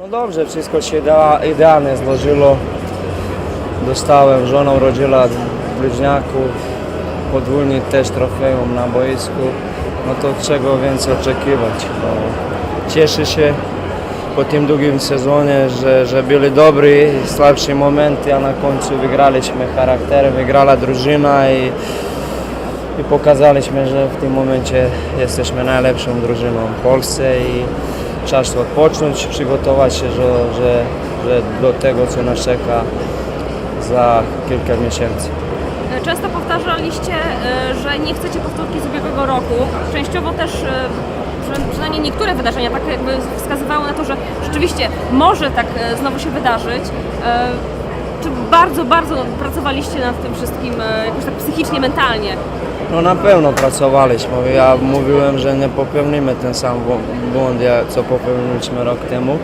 No dobrze, wszystko się idea, idealnie złożyło. Dostałem, żona urodziła bliźniaków, podwójny też trofeum na boisku. No to czego więcej oczekiwać. No, cieszę się po tym długim sezonie, że, że byli dobry, słabsze momenty, a na końcu wygraliśmy charakterem, wygrała drużyna i, i pokazaliśmy, że w tym momencie jesteśmy najlepszą drużyną w Polsce i czas odpocząć, przygotować się, że, że, że do tego, co nas czeka za kilka miesięcy. Często powtarzaliście, e, że nie chcecie powtórki z ubiegłego roku. Częściowo też, e, przy- przynajmniej niektóre wydarzenia tak jakby wskazywały na to, że rzeczywiście może tak e, znowu się wydarzyć. Czy bardzo, bardzo pracowaliście nad tym wszystkim jakoś tak psychicznie, mentalnie? No na pewno pracowaliśmy. Ja mówiłem, że nie popełnimy ten sam bł- błąd, co popełniliśmy rok temu.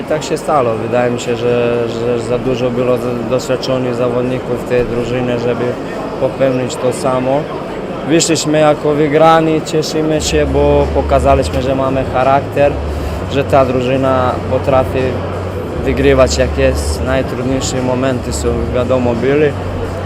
I tak się stało. Wydaje mi się, że, że za dużo było do- doświadczonych zawodników tej drużynie, żeby popełnić to samo. Wyszliśmy jako wygrani, cieszymy się, bo pokazaliśmy, że mamy charakter, że ta drużyna potrafi wygrywać jak jest. Najtrudniejsze momenty są wiadomo byli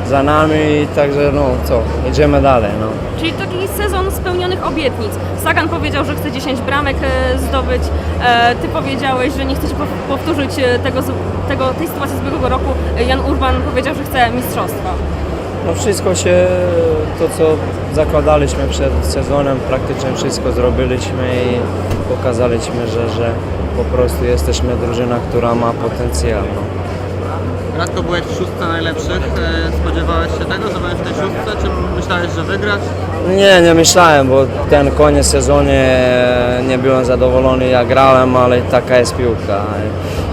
za nami i także no co, idziemy dalej. No. Czyli taki sezon spełnionych obietnic. Sagan powiedział, że chce 10 bramek e, zdobyć. E, Ty powiedziałeś, że nie pow- powtórzyć e, tego, z- tego, tej sytuacji z ubiegłego roku. E, Jan Urban powiedział, że chce mistrzostwa. no wszystko się, to co zakładaliśmy przed sezonem, praktycznie wszystko zrobiliśmy i pokazaliśmy, że, że po prostu jesteśmy drużyna, która ma potencjał. No. Radko, byłeś w szóstce najlepszych. E, Spodziewałeś się tego, że będziesz w tej szóstce? Czy myślałeś, że wygrasz? Nie, nie myślałem, bo ten koniec sezonie nie byłem zadowolony jak grałem, ale taka jest piłka.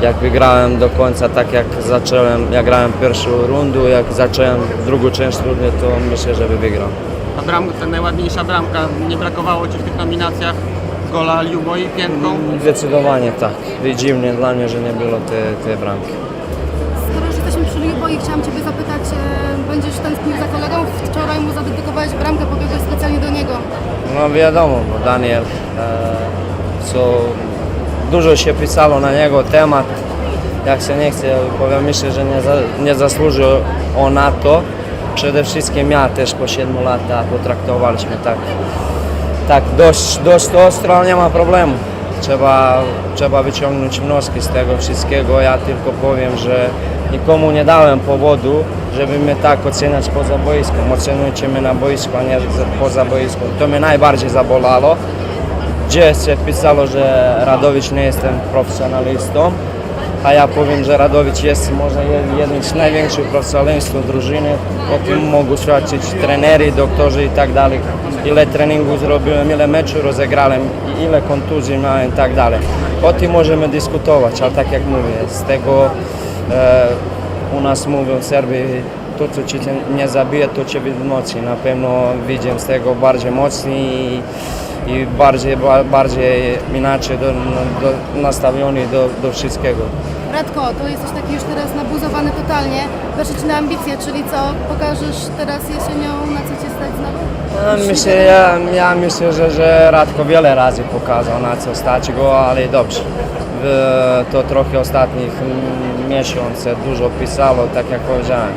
Jak wygrałem do końca, tak jak zacząłem, jak grałem pierwszą rundę, jak zacząłem drugą część rundy, to myślę, że by wygrał. Ta bramka, ta najładniejsza bramka, nie brakowało Ci w tych nominacjach gola Liuboi piętką? Zdecydowanie tak. Dziwnie dla mnie, że nie było te, te bramki. Przy Liuboi, chciałam Ciebie zapytać, e, będziesz tęsknił za kolegą? Wczoraj mu zadedykowałeś bramkę, pobiegłeś specjalnie do niego. No wiadomo, bo Daniel, e, dużo się pisało na niego temat, jak się nie chce, powiem myślę, że nie, za, nie zasłużył on na to. Przede wszystkim ja też po 7 latach potraktowaliśmy tak, tak dość, dość ostro, ale nie ma problemu. Trzeba, trzeba wyciągnąć wnioski z tego wszystkiego. Ja tylko powiem, że nikomu nie dałem powodu, żeby mnie tak oceniać poza boiskiem. Ocenujcie mnie na boisku, a nie za- poza boiskiem. To mnie najbardziej zabolało. Gdzie się pisało, że Radowicz nie jestem profesjonalistą, a ja powiem, że Radowicz jest może jed- jednym z największych profesjonalistów drużyny. O tym mogą świadczyć trenerzy, doktorzy i tak dalej. Ile treningu zrobiłem, ile meczu rozegrałem, ile kontuzji miałem i tak dalej. O tym możemy dyskutować, ale tak jak mówię, z tego e, u nas mówią Serbi, to co cię nie zabije, to cię wzmocni. Na pewno widzę z tego bardziej mocni i, bardziej, ba- bardziej inaczej do, do, nastawiony do, do wszystkiego. Radko, to jesteś taki już teraz nabuzowany totalnie. Weszli Ci na ambicje, czyli co? Pokażesz teraz jesienią, na co Cię stać znowu? No, myślę, ja, ja myślę, że, że Radko wiele razy pokazał na co stać go, ale dobrze. To trochę ostatnich miesięcy dużo pisało, tak jak powiedziałem.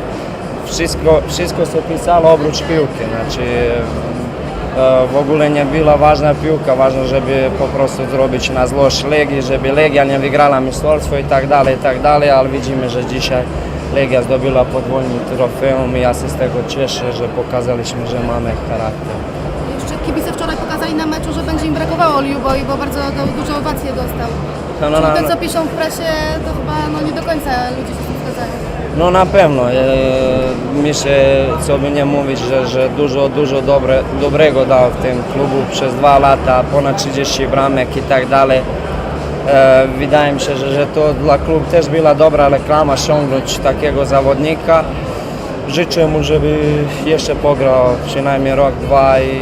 Wszystko, wszystko co pisało oprócz piłki, znaczy w ogóle nie była ważna piłka, ważne, żeby po prostu zrobić na złość Legii, żeby Legia nie wygrała mistrzostwo i tak dalej, i tak dalej, ale widzimy, że dzisiaj Legia zdobyła podwójny trofeum i ja się z tego cieszę, że pokazaliśmy, że mamy charakter. Jeszcze kibice wczoraj pokazali na meczu, że będzie im brakowało Liuboi, bo bardzo do, duże owacje dostał. No, no, Czyli no, to, no. co piszą w presie, to chyba no, nie do końca ludzie się z tym zgadzają. No na pewno. E, myślę, co by nie mówić, że, że dużo, dużo dobre, dobrego dał w tym klubu przez dwa lata, ponad 30 bramek i tak dalej. E, wydaje mi się, że, że to dla klubu też była dobra reklama, ściągnąć takiego zawodnika. Życzę mu, żeby jeszcze pograł przynajmniej rok, dwa i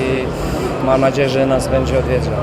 mam nadzieję, że nas będzie odwiedzał.